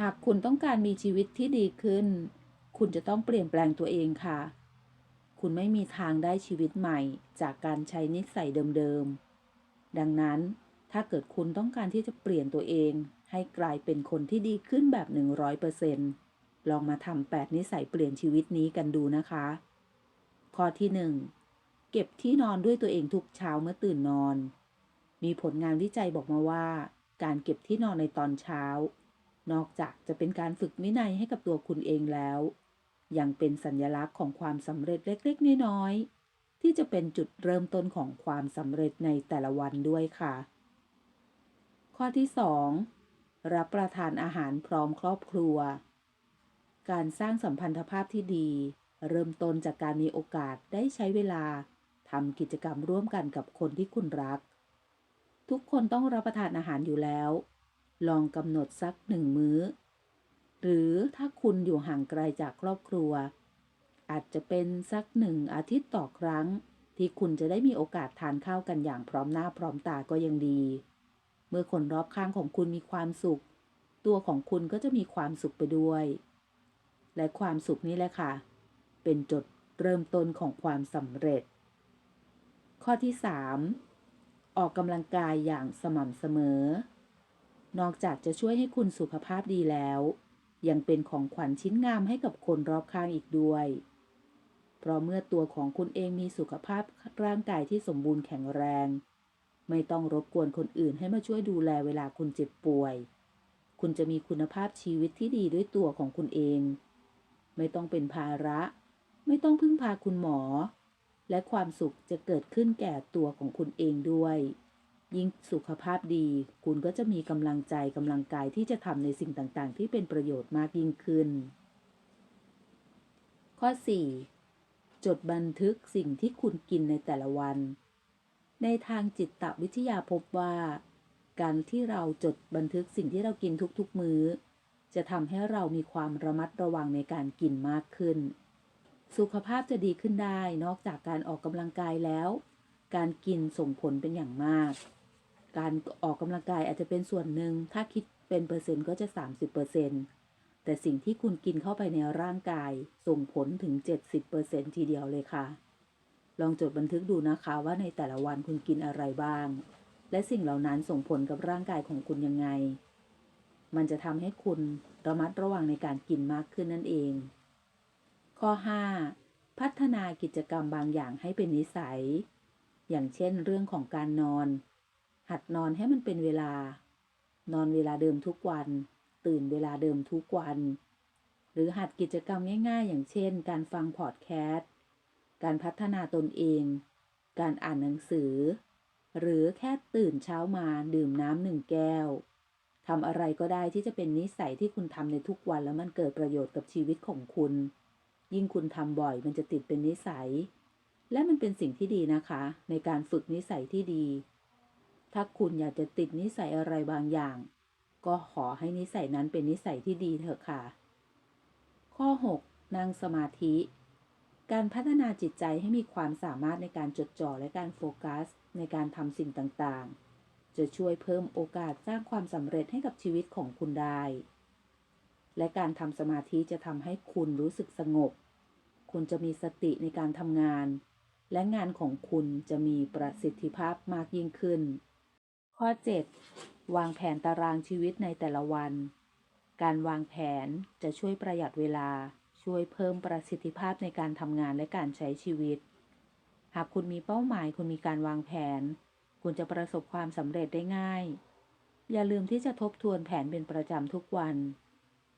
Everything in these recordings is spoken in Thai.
หากคุณต้องการมีชีวิตที่ดีขึ้น คุณจะต้องเปลี่ยนแปลงตัวเองค่ะ คุณไม่มีทางได้ชีวิตใหม่จากการใช้นิสัยเดิมๆ ดังนั้นถ้าเกิดคุณต้องการที่จะเปลี่ยนตัวเอง ให้กลายเป็นคนที่ดีขึ้นแบบ 100%ลองมาทำ8นิสัยเปลี่ยนชีวิตนี้กันดูนะคะ ข้อที่ 1 เก็บที่นอนด้วยตัวเองทุกเช้าเมื่อตื่นนอน มีผลงานวิจัยบอกมาว่า การเก็บที่นอนในตอนเช้า นอกจากจะเป็นการฝึกวินัยให้กับตัวคุณเองแล้ว ยังเป็นสัญลักษณ์ของความสำเร็จเล็กๆ น้อยๆ ที่จะเป็นจุดเริ่มต้นของความสำเร็จในแต่ละวันด้วยค่ะ ข้อที่ 2 รับประทานอาหารพร้อมครอบครัว การสร้างสัมพันธภาพที่ดี เริ่มต้นจากการมีโอกาสได้ใช้เวลาทำกิจกรรมร่วมกันกับคนที่คุณรัก ทุกคนต้องรับประทานอาหารอยู่แล้ว ลองกำหนดสักหนึ่งมื้อ หรือถ้าคุณอยู่ห่างไกลจากครอบครัว อาจจะเป็นสักหนึ่งอาทิตย์ต่อครั้ง ที่คุณจะได้มีโอกาสทานข้าวกันอย่างพร้อมหน้าพร้อมตาก็ยังดี เมื่อคนรอบข้างของคุณมีความสุข ตัวของคุณก็จะมีความสุขไปด้วย และความสุขนี้แหละค่ะ เป็นจุดเริ่มต้นของความสำเร็จ ข้อที่ 3 ออกกำลังกายอย่างสม่ำเสมอ นอกจากจะช่วยให้คุณสุขภาพดีแล้ว ยังเป็นของขวัญชิ้นงามให้กับคนรอบข้างอีกด้วย เพราะเมื่อตัวของคุณเองมีสุขภาพร่างกายที่สมบูรณ์แข็งแรง ไม่ต้องรบกวนคนอื่นให้มาช่วยดูแลเวลาคุณเจ็บป่วย คุณจะมีคุณภาพชีวิตที่ดีด้วยตัวของคุณเอง ไม่ต้องเป็นภาระ ไม่ต้องพึ่งพาคุณหมอ และความสุขจะเกิดขึ้นแก่ตัวของคุณเองด้วย ยิ่งสุขภาพดี คุณก็จะมีกำลังใจกำลังกายที่จะทำในสิ่งต่างๆ ที่เป็นประโยชน์มากยิ่งขึ้น ข้อ 4 จดบันทึกสิ่งที่คุณกินในแต่ละวัน ในทางจิตวิทยาพบว่า การที่เราจดบันทึกสิ่งที่เรากินทุกๆ มื้อ จะทำให้เรามีความระมัดระวังในการกินมากขึ้น สุขภาพจะดีขึ้นได้นอกจากการออกกำลังกายแล้วการกินส่งผลเป็นอย่างมาก การออกกำลังกายอาจจะเป็นส่วนหนึ่ง ถ้าคิดเป็นเปอร์เซ็นต์ก็จะ 30%แต่สิ่งที่คุณกินเข้าไปในร่างกาย ส่งผลถึง 70%ทีเดียวเลยค่ะ ลองจดบันทึกดูนะคะว่าในแต่ละวันคุณกินอะไรบ้าง และสิ่งเหล่านั้นส่งผลกับร่างกายของคุณยังไง มันจะทำให้คุณระมัดระวังในการกินมากขึ้นนั่นเอง ข้อ 5 พัฒนากิจกรรมบางอย่างให้เป็นนิสัย อย่างเช่น เรื่องของการนอน หัดนอนให้มันเป็นเวลา นอนเวลาเดิมทุกวัน ตื่นเวลาเดิมทุกวัน หรือหัดกิจกรรมง่าย ๆ อย่างเช่น การฟังพอดแคสต์ การพัฒนาตนเอง การอ่านหนังสือ หรือแค่ตื่นเช้ามาดื่มน้ำหนึ่งแก้วทำอะไรก็ได้ที่จะเป็นนิสัยที่คุณทำในทุกวันแล้วมันเกิดประโยชน์กับชีวิตของคุณ ยิ่งคุณทำบ่อยมันจะติดเป็นนิสัย และมันเป็นสิ่งที่ดีนะคะ ในการฝึกนิสัยที่ดี ถ้าคุณอยากจะติดนิสัยอะไรบางอย่าง ก็ขอให้นิสัยนั้นเป็นนิสัยที่ดีเถอะค่ะ ข้อ 6 นั่งสมาธิ การพัฒนาจิตใจให้มีความสามารถในการจดจ่อและการโฟกัส ในการทำสิ่งต่างๆ จะช่วยเพิ่มโอกาสสร้างความสำเร็จให้กับชีวิตของคุณได้ และการทำสมาธิจะทำให้คุณรู้สึกสงบ คุณจะมีสติในการทำงาน และงานของคุณจะมีประสิทธิภาพมากยิ่งขึ้น ข้อ 7 วางแผนตารางชีวิตในแต่ละวัน การวางแผนจะช่วยประหยัดเวลา ช่วยเพิ่มประสิทธิภาพในการทำงานและการใช้ชีวิต หากคุณมีเป้าหมายคุณมีการวางแผน คุณจะประสบความสำเร็จได้ง่าย อย่าลืมที่จะทบทวนแผนเป็นประจำทุกวัน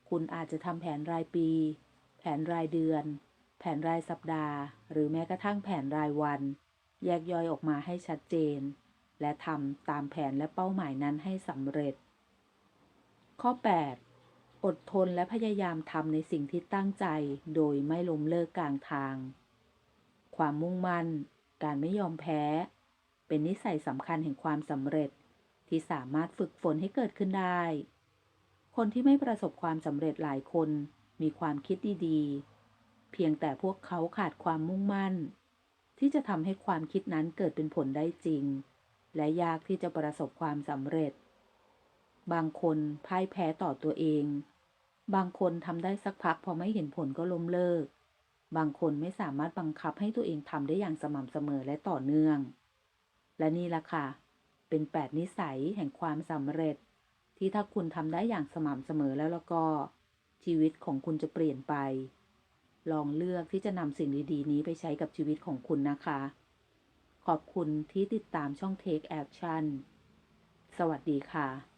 คุณอาจจะทำแผนรายปี แผนรายเดือน แผนรายสัปดาห์ หรือแม้กระทั่งแผนรายวัน แยกย่อยออกมาให้ชัดเจน และทำตามแผนและเป้าหมายนั้นให้สำเร็จ ข้อ 8 อดทนและพยายามทำในสิ่งที่ตั้งใจ โดยไม่ล้มเลิกกลางทาง ความมุ่งมั่น การไม่ยอมแพ้ เป็นนิสัยสำคัญแห่งความสำเร็จ ที่สามารถฝึกฝนให้เกิดขึ้นได้ คนที่ไม่ประสบความสำเร็จหลายคนมีความคิดดีๆ เพียงแต่พวกเขาขาดความมุ่งมั่น ที่จะทำให้ความคิดนั้นเกิดเป็นผลได้จริง และยากที่จะประสบความสำเร็จ บางคนพ่ายแพ้ต่อตัวเอง บางคนทำได้สักพักพอไม่เห็นผลก็ล้มเลิก บางคนไม่สามารถบังคับให้ตัวเองทำได้อย่างสม่ำเสมอและต่อเนื่อง และนี่ล่ะค่ะ เป็น8นิสัยแห่งความสำเร็จ ที่ถ้าคุณทำได้อย่างสม่ำเสมอแล้วแล้วก็ ชีวิตของคุณจะเปลี่ยนไป ลองเลือกที่จะนำสิ่งดีๆ นี้ไปใช้กับชีวิตของคุณนะคะ ขอบคุณที่ติดตามช่อง Take Action สวัสดีค่ะ